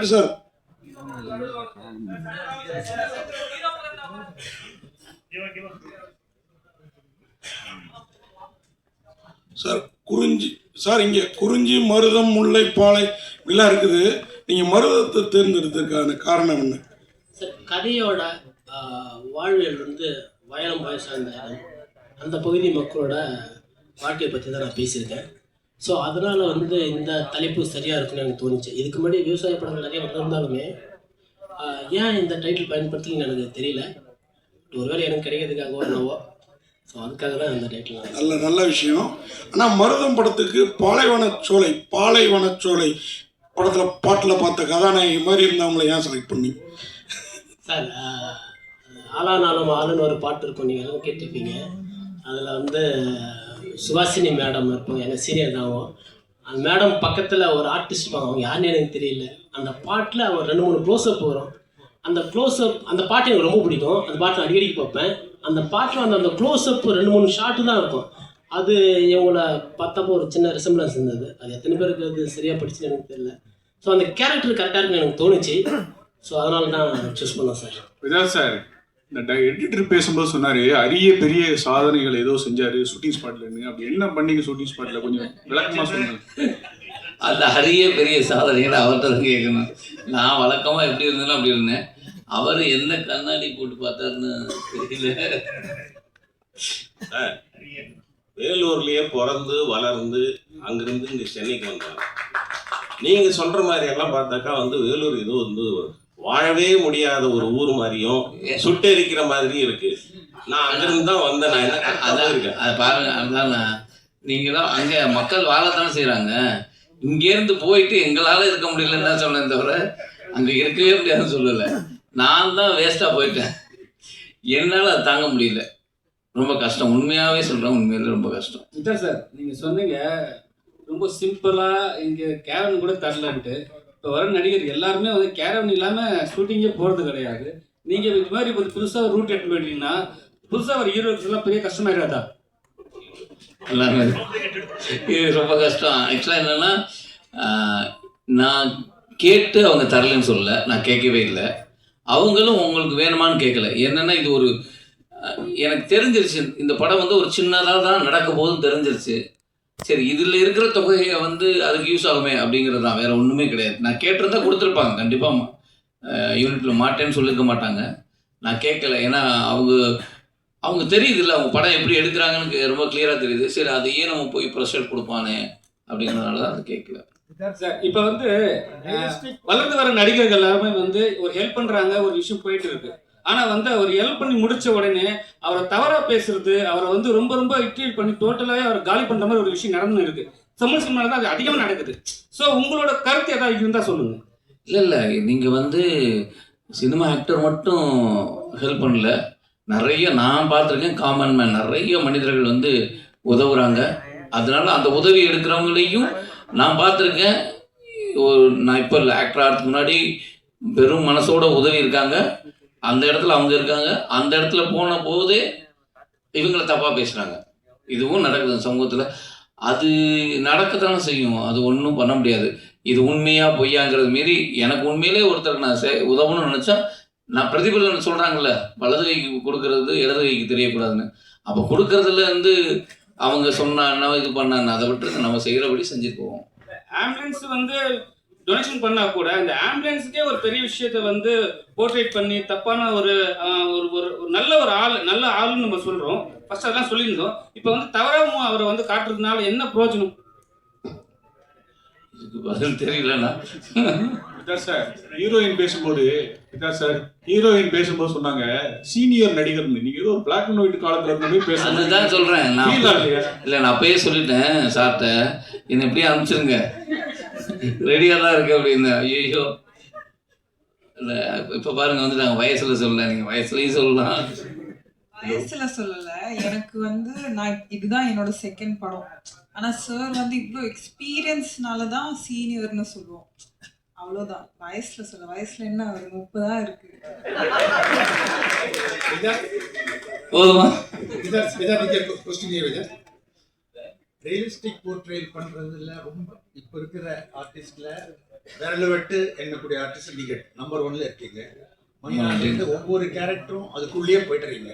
இருக்கு sir. Sir குறிஞ்சி sir இங்கே குறிஞ்சி மருதம் முல்லை பாலை இப்படிலாம் இருக்குது. நீங்கள் மருதத்தை தேர்ந்தெடுத்ததுக்கான காரணம் என்ன? சார் கதையோட வாழ்வியல் வந்து வயலம் பாய் சார்ந்த இடம் அந்த பகுதி மக்களோட வாழ்க்கையை பற்றி தான் நான் பேசியிருக்கேன். ஸோ அதனால் வந்து இந்த தலைப்பு சரியாக இருக்குன்னு எனக்கு தோணுச்சு. இதுக்கு முன்னாடி விவசாய படங்கள் நிறைய வந்திருந்தாலுமே ஏன் இந்த டைட்டில் பயன்படுத்தலன்னு எனக்கு தெரியல. ஒருவேளை எனக்கு கிடைக்கிறதுக்காகவோ என்னவோ. ஸோ அதுக்காக தான் இந்த டைட்டில் நல்ல நல்ல விஷயம். ஆனால் மருதம் படத்துக்கு பாலைவனச்சோலை பாலைவனச்சோலை படத்தில் பாட்டில் பார்த்த கதாநாயகி மாதிரி இருந்தவங்கள ஏன் செலக்ட் பண்ணி சார் ஆஹ், ஆளானாலும் ஆளுன்னு ஒரு பாட்டு இருக்கும். நீங்கள் எல்லாம் கேட்டிருப்பீங்க. அதில் வந்து சுவாசினி மேடம் இருப்பாங்க எங்கள் சீனியர் தான் அந்த மேடம் பக்கத்தில் ஒரு ஆர்டிஸ்ட் இருப்பாங்க அவங்க யாருன்னு எனக்கு தெரியல. அந்த பாட்டில் அவர் ரெண்டு மூணு க்ளோஸ்அப் வரும். அந்த க்ளோஸ்அப் அந்த பாட்டு எனக்கு ரொம்ப பிடிக்கும். அந்த பாட்டு நான் அடிக்கடி பார்ப்பேன். அந்த பாட்டில் அந்த அந்த க்ளோஸ்அப் ரெண்டு மூணு ஷாட்டு தான் இருக்கும். அது இவங்கள பார்த்தப்போ ஒரு சின்ன ரிசம்பிளன்ஸ் இருந்தது. அது எத்தனை பேருக்கு அது சரியாக படிச்சுன்னு எனக்கு தெரியல. ஸோ அந்த கேரக்டர் கரெக்டாக இருக்குன்னு எனக்கு தோணுச்சு. ஸோ அதனால தான் சூஸ் பண்ணோம் சார் விதாஸ் சார் எடிட்டர் பேசும்போது சொன்னாரு அரிய பெரிய சாதனைகள் ஏதோ செஞ்சாரு ஷூட்டிங் ஸ்பாட்ல அப்படி என்ன பண்ணீங்க ஷூட்டிங் ஸ்பாட்ல கொஞ்சம் விளக்கமா சொல்லுங்க. அந்த அரிய பெரிய சாதனைகளை அவர்கிட்ட தான் கேட்கணும். நான் வழக்கமாக எப்படி இருந்தேனோ அப்படி இருந்தேன். அவர் என்ன கண்ணாடி போட்டு பார்த்தாருன்னு தெரியல. வேலூர்லயே பிறந்து வளர்ந்து அங்கிருந்து இங்க சென்னைக்கு வந்தாங்க நீங்க சொல்ற மாதிரி எல்லாம் பார்த்தாக்கா வந்து வேலூர் ஏதோ வந்து வாழவே முடியாத ஒரு ஊர் மாதிரியும் சுட்டெரிக்கிற மாதிரியும் இருக்கு. நான் அங்கிருந்து தான் வந்தேன். நான் என்ன அதான் இருக்கேன். அதை பாருங்க அதுதான் நீங்கள் தான் அங்கே மக்கள் வாழத்தானே செய்கிறாங்க இங்கேருந்து போயிட்டு எங்களால் இருக்க முடியலன்னு தான் சொன்னேன் தவிர அங்கே இருக்கவே முடியாதுன்னு சொல்லலை. நான் தான் வேஸ்ட்டாக போயிட்டேன். என்னால் அதை தாங்க முடியல. ரொம்ப கஷ்டம். உண்மையாகவே சொல்கிறேன் உண்மையில ரொம்ப கஷ்டம். சார் நீங்க சொன்னீங்க ரொம்ப சிம்பிளா இங்க கேரவன் கூட தரலன்ட்டு. இப்போ வர நடிகர் எல்லாருமே வந்து கேரவன் இல்லாமல் ஷூட்டிங்கே போகிறது கிடையாது. நீங்கள் இது மாதிரி ஒரு புதுசாக ஒரு ரூட் எடுத்து போயிட்டீங்கன்னா புதுசாக ஒரு ஹீரோஸ் பெரிய கஷ்டமாயிடாதா? எல்லாமே இது ரொம்ப கஷ்டம். ஆக்சுவலாக என்னென்னா நான் கேட்டு அவங்க தரலைன்னு சொல்லல. நான் கேட்கவே இல்லை. அவங்களும் உங்களுக்கு வேணுமான்னு கேட்கல. என்னென்னா இது ஒரு எனக்கு தெரிஞ்சிருச்சு. இந்த படம் வந்து ஒரு சின்னதாக தான் நடக்க போதும் தெரிஞ்சிருச்சு. சரி இதில் இருக்கிற தொகையை வந்து அதுக்கு யூஸ் ஆகுமே அப்படிங்கிறது தான். வேறு ஒன்றுமே கிடையாது. நான் கேட்டிருந்தா கொடுத்துருப்பாங்க. கண்டிப்பாக யூனிட்டில் மாட்டேன்னு சொல்லியிருக்க மாட்டாங்க. நான் கேட்கல. ஏன்னா அவங்க அவங்க தெரியுது இல்லை அவங்க படம் எப்படி எடுக்கிறாங்கன்னு ரொம்ப கிளியராக தெரியுது. சரி அதையே நம்ம போய் ப்ரெஷர் கொடுப்பானே அப்படிங்கிறதுனால தான் அது கேட்கல. இப்போ வந்து வளர்ந்து வர நடிகர்கள் எல்லாருமே வந்து ஒரு ஹெல்ப் பண்றாங்க. ஒரு விஷயம் போயிட்டு இருக்கு. ஆனா வந்து அவர் ஹெல்ப் பண்ணி முடிச்ச உடனே அவரை தவறா பேசுறது அவரை வந்து ரொம்ப ரொம்ப இட்ரீட் பண்ணி டோட்டலாவே அவர் காலி பண்ற மாதிரி ஒரு விஷயம் நடந்து இருக்கு. தமிழ் சினிமாவில் தான் அது அதிகமாக நடக்குது. ஸோ உங்களோட கருத்து ஏதாவது இருந்தா சொல்லுங்க. இல்லை இல்லை. நீங்கள் வந்து சினிமா ஆக்டர் மட்டும் ஹெல்ப் பண்ணல. நிறைய நான் பார்த்துருக்கேன் காமன் மேன் நிறைய மனிதர்கள் வந்து உதவுறாங்க. அதனால அந்த உதவி எடுக்கிறவங்களையும் நான் பார்த்துருக்கேன். ஒரு நான் இப்போ இல்லை ஆக்டர் ஆகிறதுக்கு முன்னாடி பெரும் மனசோட உதவி இருக்காங்க. அந்த இடத்துல அவங்க இருக்காங்க. அந்த இடத்துல போன போதே இவங்களை தப்பாக பேசுகிறாங்க இதுவும் நடக்குது சமூகத்தில். அது நடக்கத்தானே செய்யும். அது ஒன்றும் பண்ண முடியாது. இது உண்மையா பொய்யாங்கிறது மாரி எனக்கு உண்மையிலே ஒருத்தருக்கு நான் சே உதவணும்னு நினச்சா நான் பிரதிபலன் சொல்கிறாங்கல்ல வலது கைக்கு கொடுக்கறது இடது கைக்கு தெரியக்கூடாதுன்னு. அப்போ கொடுக்கறதுல இருந்து அவங்க சொன்னான்னா இது பண்ணான்னு அதை விட்டு நம்ம செய்கிறபடி செஞ்சுட்டு போவோம். ஆம்புலன்ஸ் வந்து டொனேஷன் பண்ணா கூட இந்த ஆம்புலன்ஸுக்கே ஒரு பெரிய விஷயத்த வந்து போர்ட்ரேட் பண்ணி தப்பான ஒரு ஒரு ஒரு நல்ல ஒரு ஆள் நல்ல ஆளுன்னு நம்ம சொல்றோம். ஃபர்ஸ்ட் அதெல்லாம் சொல்லியிருந்தோம். இப்போ வந்து தவறாகவும் அவரை வந்து காட்டுறதுனால என்ன பிரயோஜனம்? இதுக்கு பதில் தெரியலண்ணா. விதாஸ் சார் ஹீரோயின் பேசும்போது விதாஸ் சார் ஹீரோயின் பேசும்போது சொன்னாங்க சீனியர் நடிகர்னு. நீங்க ஏதோ ஒரு பிளாக் அண்ட் ஒயிட் காலத்துல இருந்து போய் பேசுறது அதுதான் சொல்கிறேன் நான்? இல்லை நான் அப்பயே சொல்லிட்டேன் சார்கிட்ட என்னை எப்படியே அனுப்பிச்சிருங்க. ரெடியாக தான் இருக்கு அப்படின்னு. ஐயோ இல்லை இப்போ பாருங்க வந்துட்டாங்க வயசில் சொல்லல நீங்கள் வயசுலேயும் சொல்லலாம். வயசுல சொல்லல. எனக்கு வந்து நான் இதுதான் என்னோட செகண்ட் படம். ஆனா சார் வந்து இவ்வளோ எக்ஸ்பீரியன்ஸ்னால தான் சீனியர்னு சொல்லுவோம். அவ்வளோதான் வயசுல சொல்ல வயசுல என்ன ஒரு முப்பதா இருக்கு. போதுமா? ரியலிஸ்டிக் போர்ட்ரேல் பண்றதுல ரொம்ப இப்போ இருக்கிற ஆர்டிஸ்ட்ல விரல விட்டு எண்ணக்கூடிய ஆர்டிஸ்ட் நீங்க நம்பர் ஒன்ல இருக்கீங்க. மணியாண்டு ஒவ்வொரு கேரக்டரும் அதுக்குள்ளேயே போயிட்டுறீங்க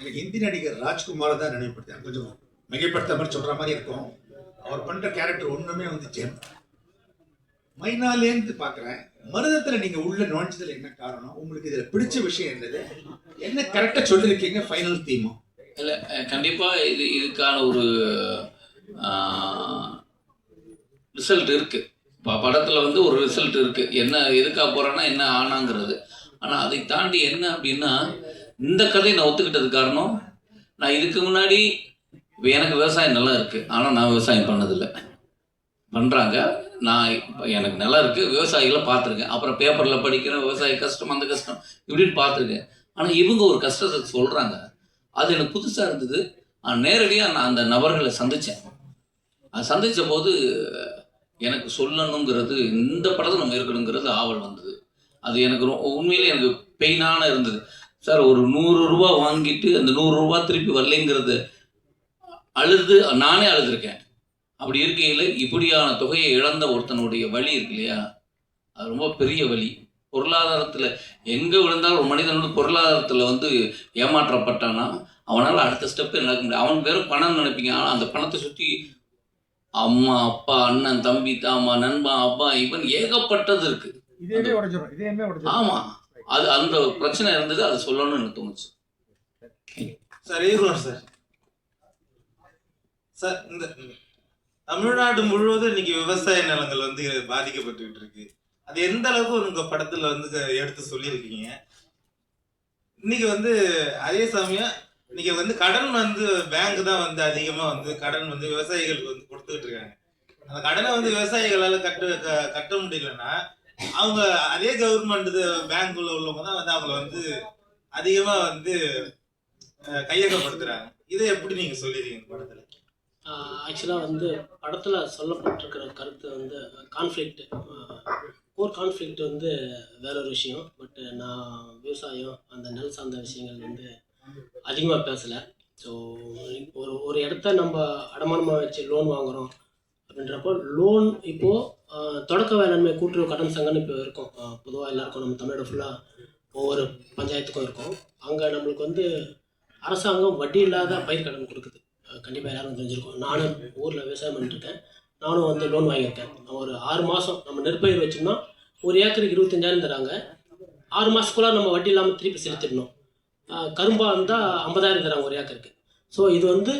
எனக்கு ஹிந்தி நடிகர் ராஜ்குமார் தான் நினைவுபடுத்தேன் கொஞ்சம் மிகைப்படுத்த மாதிரி சொல்ற மாதிரி இருக்கும். அவர் பண்ற கேரக்டர் ஒண்ணுமே வந்து ஜெம் மைனாலேருந்து பார்க்குறேன் மருதத்தில் நீங்கள் உள்ள நுழைஞ்சதுல என்ன காரணம்? உங்களுக்கு இதில் பிடிச்ச விஷயம் என்னது? என்ன கரெக்டாக சொல்லியிருக்கீங்க ஃபைனல் தீமும் இல்லை கண்டிப்பாக இது இதுக்கான ஒரு ரிசல்ட் இருக்குது இப்போ படத்தில் வந்து ஒரு ரிசல்ட் இருக்குது என்ன எதுக்காக போகிறேன்னா என்ன ஆனாங்கிறது. ஆனால் அதை தாண்டி என்ன அப்படின்னா இந்த கதையை நான் ஒத்துக்கிட்டது காரணம் நான் இதுக்கு முன்னாடி எனக்கு விவசாயம் நல்லா இருக்குது ஆனால் நான் விவசாயம் பண்ணதில்லை. பண்ணுறாங்க நான் இப்போ எனக்கு நிலம் இருக்குது விவசாயிகளை பார்த்துருக்கேன். அப்புறம் பேப்பரில் படிக்கிறேன். விவசாய கஷ்டம் அந்த கஷ்டம் இப்படின்னு பார்த்துருக்கேன். ஆனால் இவங்க ஒரு கஷ்டத்தை சொல்கிறாங்க அது எனக்கு புதுசாக இருந்தது. நேரடியாக நான் அந்த நபர்களை சந்தித்தேன் அது சந்தித்த போது எனக்கு சொல்லணுங்கிறது இந்த படத்தை நம்ம இருக்கணுங்கிறது ஆவல் வந்தது. அது எனக்கு உண்மையிலே எனக்கு பெயினான இருந்தது. சார் ஒரு நூறு ரூபா வாங்கிட்டு அந்த நூறு ரூபா திருப்பி வரலைங்கிறது அழுது நானே அழுதுருக்கேன். அப்படி இருக்கையில் இப்படியான தொகையை இழந்த ஒருத்தனுடைய வழி இருக்கு இல்லையா? அது ரொம்ப பெரிய வழி. பொருளாதாரத்தில் எங்கே விழுந்தாலும் ஒரு மனிதன் வந்து பொருளாதாரத்தில் வந்து ஏமாற்றப்பட்டானா அவனால் அடுத்த ஸ்டெப்பு நடக்க முடியும் அவன் வெறும் பணம் நினைப்பீங்க. ஆனால் அந்த பணத்தை சுற்றி அம்மா அப்பா அண்ணன் தம்பி தாமா நண்பன் அப்பா இவன் ஏகப்பட்டது இருக்கு. இதே உடஞ்சிரும். இதே ஆமாம் அது அந்த பிரச்சனை இருந்தது அதை சொல்லணும்னு எனக்கு தோணுச்சு. Sir sir. சார் இந்த தமிழ்நாடு முழுவதும் இன்னைக்கு விவசாய நிலங்கள் வந்து பாதிக்கப்பட்டுக்கிட்டு இருக்கு அது எந்த அளவுக்கு உங்க படத்துல வந்து எடுத்து சொல்லியிருக்கீங்க? இன்னைக்கு வந்து அதே சமயம் இன்னைக்கு வந்து கடன் வந்து பேங்க் தான் வந்து அதிகமா வந்து கடன் வந்து விவசாயிகளுக்கு வந்து கொடுத்துக்கிட்டு இருக்காங்க. அந்த கடனை வந்து விவசாயிகளால கட்டு க- கட்ட முடியலன்னா அவங்க அதே கவர்மெண்ட் பேங்க்குள்ள உள்ளவங்க தான் வந்து அவங்கள வந்து அதிகமா வந்து கையகப்படுத்துறாங்க. இதை எப்படி நீங்க சொல்லிடுறீங்க படத்துல? ஆக்சுவலாக வந்து படத்தில் சொல்லப்பட்டிருக்கிற கருத்து வந்து கான்ஃப்ளிக்ட் கோர் கான்ஃப்ளிக்ட் வந்து வேற ஒரு விஷயம். பட் நான் விவசாயம் அந்த நெல் சார்ந்த விஷயங்கள் வந்து அதிகமாக பேசலை. ஸோ ஒரு ஒரு இடத்த நம்ம அடமானமாக வச்சு லோன் வாங்குகிறோம் அப்படின்றப்போ லோன் இப்போது தொடக்க வேளாண்மை கூட்டுறவு கடன் சங்கம்னு இப்போ இருக்கும். பொதுவாக எல்லாருக்கும் நம்ம தமிழ்நாடு ஃபுல்லாக ஒவ்வொரு பஞ்சாயத்துக்கும் இருக்கும். அங்கே நம்மளுக்கு வந்து அரசாங்கம் வட்டி இல்லாத பயிர் கடன் கொடுக்குது. கண்டிப்பாக எல்லாரும் தெரிஞ்சிருக்கோம். நானும் ஊரில் விவசாயம் பண்ணிட்டுருக்கேன் நானும் வந்து லோன் வாங்கியிருக்கேன். ஒரு ஆறு மாதம் நம்ம நெற்பயிர் வச்சோம்னா ஒரு ஏக்கருக்கு இருபத்தஞ்சாயிரம் தராங்க. ஆறு மாதத்துக்குள்ளே நம்ம வட்டி இல்லாமல் திருப்பி செலுத்திடணும். கரும்பாக இருந்தால் ஐம்பதாயிரம் தராங்க ஒரு ஏக்கருக்கு. ஸோ இது வந்து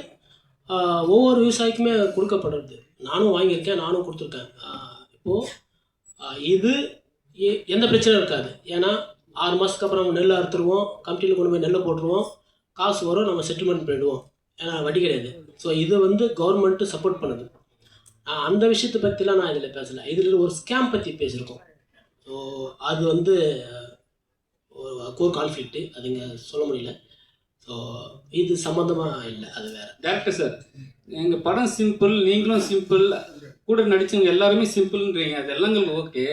ஒவ்வொரு விவசாயிக்குமே கொடுக்கப்படுறது. நானும் வாங்கியிருக்கேன் நானும் கொடுத்துருக்கேன். இப்போது இது எந்த பிரச்சனையும் இருக்காது. ஏன்னா ஆறு மாதத்துக்கு அப்புறம் நெல் அறுத்துருவோம் கமிட்டியில் கொண்டு போய் நெல்லை போட்டுருவோம். காசு வரும் நம்ம செட்டில்மெண்ட் பண்ணிடுவோம் ஏன்னா வட்டி கிடையாது. ஸோ இது வந்து கவர்மெண்ட்டு சப்போர்ட் பண்ணுது. அந்த விஷயத்தை பற்றிலாம் நான் இதில் பேசலை. இதில் ஒரு ஸ்கேம் பற்றி பேசியிருக்கோம். ஸோ அது வந்து கோர் கான்ஃப்ளிக்ட்டு அது இங்கே சொல்ல முடியல. ஸோ இது சம்மந்தமாக இல்லை அது வேறு. டேரக்டர் சார் எங்கள் படம் சிம்பிள் நீங்களும் சிம்பிள் கூட நடிச்சவங்க எல்லாருமே சிம்பிள்ன்றீங்க அது எல்லாம் ஓகே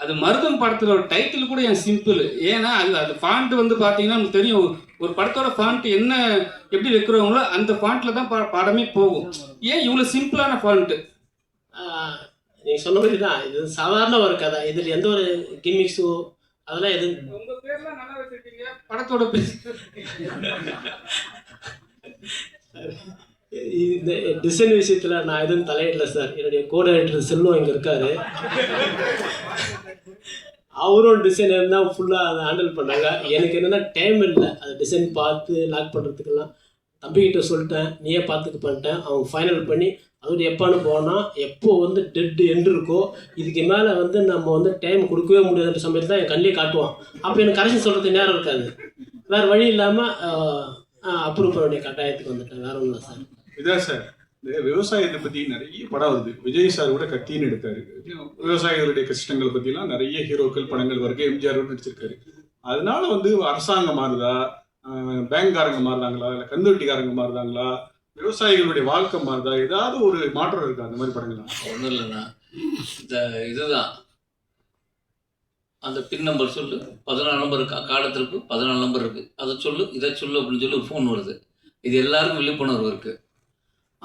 அது மருதம் படத்தில் ஒரு டைட்டில் கூட என் சிம்பிள் ஏன்னா அது அது ஃபாண்ட் வந்து பார்த்தீங்கன்னா நமக்கு தெரியும். ஒரு படத்தோட ஃபாண்ட் என்ன எப்படி வைக்கிறவங்களோ அந்த ஃபாண்ட்டில் தான் ப- படமே போகும். ஏன் இவ்வளோ சிம்பிளான ஃபாண்ட்டு நீங்கள் சொன்ன மாதிரி தான். இது சாதாரண ஒரு கதை. இதில் எந்த ஒரு கிம்மிக்ஸோ அதெல்லாம் எதுவும் உங்கள் பேர்லாம் நல்லா வச்சிருக்கீங்க படத்தோட பேர். இந்த டிசைன் விஷயத்தில் நான் எதுவும் தலையிடல சார் என்னுடைய கோடைரக்டர் செல்வம் இங்கே இருக்காரு. அவரும் டிசைனர் தான் ஃபுல்லாக அதை ஹேண்டில் பண்ணாங்க. எனக்கு என்னென்னா டைம் இல்லை. அதை டிசைன் பார்த்து லாக் பண்ணுறதுக்கெல்லாம் தம்பிக்கிட்ட சொல்லிட்டேன். நீயே பார்த்துக்க பண்ணிட்டேன். அவங்க ஃபைனல் பண்ணி அதோட எப்பான்னு போனால் எப்போ வந்து டெட் எண்டு இருக்கோ இதுக்கு மேலே வந்து நம்ம வந்து டைம் கொடுக்கவே முடியாதுன்ற சமயத்தில் தான் என் கண்ணிலே காட்டுவான். அப்போ எனக்கு கரெக்ஷன் சொல்கிறதுக்கு நேரம் இருக்காது. வேறு வழி இல்லாமல் அப்ரூவ் பண்ண வேண்டிய கட்டாயத்துக்கு வந்துட்டேன். வேற ஒன்றும் சார். இதான் சார் இந்த விவசாயத்தை பற்றி நிறைய படம் வருது. விஜய் சார் கூட கத்தின்னு எடுத்தாரு. விவசாயிகளுடைய கஷ்டங்களை பற்றிலாம் நிறைய ஹீரோக்கள் படங்கள் வருது. எம்ஜிஆர் கூட நடிச்சிருக்காரு. அதனால வந்து அரசாங்கம் மாறுதா? பேங்க்காரங்க மாறுறாங்களா? இல்லை கந்துவட்டிக்காரங்க மாறுதாங்களா விவசாயிகளுடைய வாழ்க்கை மாறுதா? ஏதாவது ஒரு மாற்றம் இருக்கா அந்த மாதிரி படங்கள் ஒன்றும் இல்லைண்ணா. இந்த இதுதான். அந்த பின் நம்பர் சொல்லு. பதினாலு நம்பர் இருக்கா? காலத்திற்கு பதினாலு நம்பர் இருக்குது அதை சொல்லு. இதை சொல்லு அப்படின்னு சொல்லி ஒரு ஃபோன் வருது. இது எல்லாருக்கும் விழிப்புணர்வு இருக்குது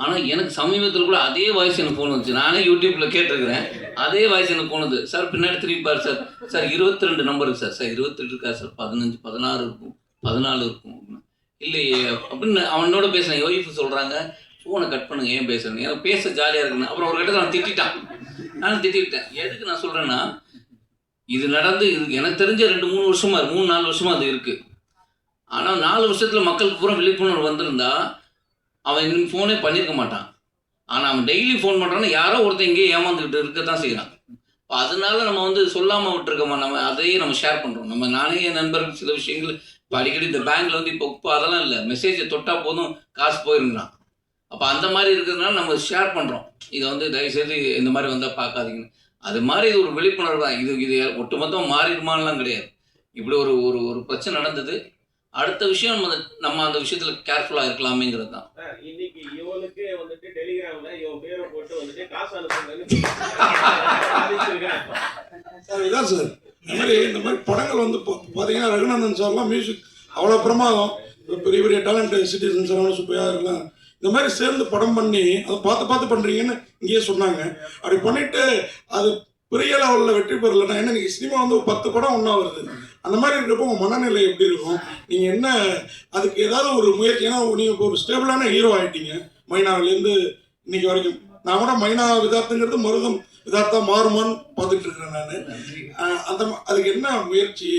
ஆனால் எனக்கு சமீபத்தில் கூட அதே வாய்ஸ் எனக்கு ஃபோன் வந்துச்சு. நானே யூடியூப்பில் கேட்டிருக்கிறேன். அதே வாய்ஸ் எனக்கு போனது சார் பின்னாடி திரும்பி பாரு சார். சார் இருபத்தி ரெண்டு நம்பர் இருக்கு சார். சார் இருபத்தி ரெண்டு இருக்கா சார்? பதினஞ்சு பதினாறு இருக்கும். பதினாலு இருக்கும். இல்லையே அப்படின்னு அவனோட பேசினேன் ஒய்ஃப் சொல்கிறாங்க ஃபோனை கட் பண்ணுங்க ஏன் பேசுறேன் எனக்கு பேச ஜாலியாக இருக்குன்னு. அப்புறம் ஒரு இடத்துல அவன் திட்டான் நானும் திட்டிவிட்டேன். எதுக்கு நான் சொல்கிறேன்னா இது நடந்து இது எனக்கு தெரிஞ்ச ரெண்டு மூணு வருஷமா மூணு நாலு வருஷமா அது இருக்குது ஆனால் நாலு வருஷத்தில் மக்களுக்கு பூரா விழிப்புணர்வு வந்திருந்தா அவன் இன்னும் ஃபோனே பண்ணியிருக்க மாட்டான். ஆனால் அவன் டெய்லி ஃபோன் பண்ணுறான்னா யாரோ ஒருத்தன் இங்கேயே ஏமாந்துக்கிட்டு இருக்க தான் செய்கிறான் அதனால நம்ம வந்து சொல்லாமல் விட்டுருக்கோமா நம்ம அதையே நம்ம ஷேர் பண்ணுறோம் நம்ம நானே என் நண்பர்கள் சில விஷயங்கள் இப்போ அடிக்கடி இந்த பேங்க்ல வந்து இப்போ இப்போ அதெல்லாம் இல்லை. மெசேஜை தொட்டால் போதும் காசு போயிருந்தான் அப்போ அந்த மாதிரி இருக்கிறதுனால நம்ம ஷேர் பண்ணுறோம் இதை வந்து தயவுசெய்து இந்த மாதிரி வந்தால் பார்க்காதீங்கன்னு அது மாதிரி இது ஒரு விழிப்புணர்வு தான். இது இது ஒட்டுமொத்தம் மாறிடுமான்லாம் கிடையாது. இப்படி ஒரு ஒரு ஒரு பிரச்சனை நடந்தது. அடுத்த விஷயம் நம்ம அந்த- நம்ம அந்த விஷயத்தில் கேர்ஃபுல்லாக இருக்கலாமேங்கிறது தான். இன்னைக்கு இவனுக்கு வந்துட்டு டெலிகிராம்ல இவன் பேரை போட்டு வந்துட்டு காசு. சார் இதான் சார். இந்த மாதிரி இந்த மாதிரி படங்கள் வந்து பா- பார்த்தீங்கன்னா ரகுநந்தன் சார்லாம் மியூசிக் அவ்வளோ பிரமாதம். பெரிய பெரிய டேலண்ட் சிட்டிசன் சரவண சுப்பையா இருக்கலாம். இந்த மாதிரி சேர்ந்து படம் பண்ணி அதை பார்த்து பார்த்து பண்ணுறீங்கன்னு இங்கேயே சொன்னாங்க. அப்படி பண்ணிட்டு அது பெரிய லெவலில் வெற்றி பெறலைன்னா என்ன நீங்கள் சினிமா வந்து ஒரு பத்து படம் ஒன்றா வருது. அந்த மாதிரி இருக்கிறப்போ உங்கள் மனநிலை எப்படி இருக்கும்? நீங்கள் என்ன அதுக்கு ஏதாவது ஒரு முயற்சி ஏன்னா நீங்கள் இப்போ ஒரு ஸ்டேபிளான ஹீரோ ஆகிட்டீங்க மைனாவிலேருந்து இன்னைக்கு வரைக்கும். நான் கூட மைனா விதார்த்துங்கிறது மருதம். விதார்த்தா மாறுமான்னு பார்த்துட்டு இருக்கிறேன் நான். அந்த அதுக்கு என்ன முயற்சி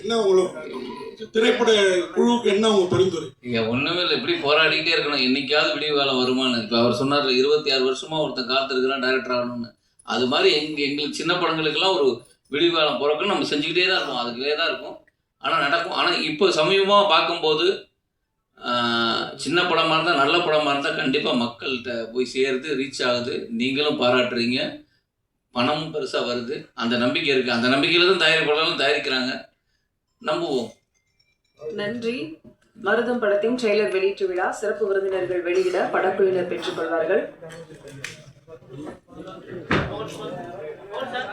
என்ன உங்களுக்கு திரைப்பட குழுவுக்கு என்ன உங்க பரிந்துரை? இங்க ஒண்ணுமே இல்லை இப்படி போராடிக்கிட்டே இருக்கணும். என்னைக்காவது விடிவு காலம் வருமானு இப்போ அவர் சொன்னார்ல இருபத்தி ஆறு வருஷமா ஒருத்தன் காத்திருக்கிறான் டைரக்டர் ஆகணும்னு. அது மாதிரி எங்க எங்களுக்கு சின்ன படங்களுக்கெல்லாம் ஒரு விடிவு காலம் பிறக்கும் நம்ம செஞ்சுக்கிட்டே தான் இருப்போம் அதுக்குள்ளே தான் இருக்கும். ஆனால் நடக்கும். ஆனால் இப்போ சமீபமாக பார்க்கும்போது சின்ன படமாக இருந்தால் நல்ல படமாக இருந்தால் கண்டிப்பாக மக்கள்கிட்ட போய் சேருது ரீச் ஆகுது. நீங்களும் பாராட்டுறீங்க. பணமும் பெருசாக வருது. அந்த நம்பிக்கை இருக்குது அந்த நம்பிக்கையில் தான் தயாரிப்பாளர்களும் தயாரிக்கிறாங்க. நம்புவோம். நன்றி. மருதம் படத்தின் ட்ரெய்லர் வெளியீட்டு விழா சிறப்பு விருந்தினர்கள் வெளியிட படக்குழுவினர் பெற்றுக்கொள்வார்கள்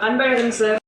அன்பழகன் சார்.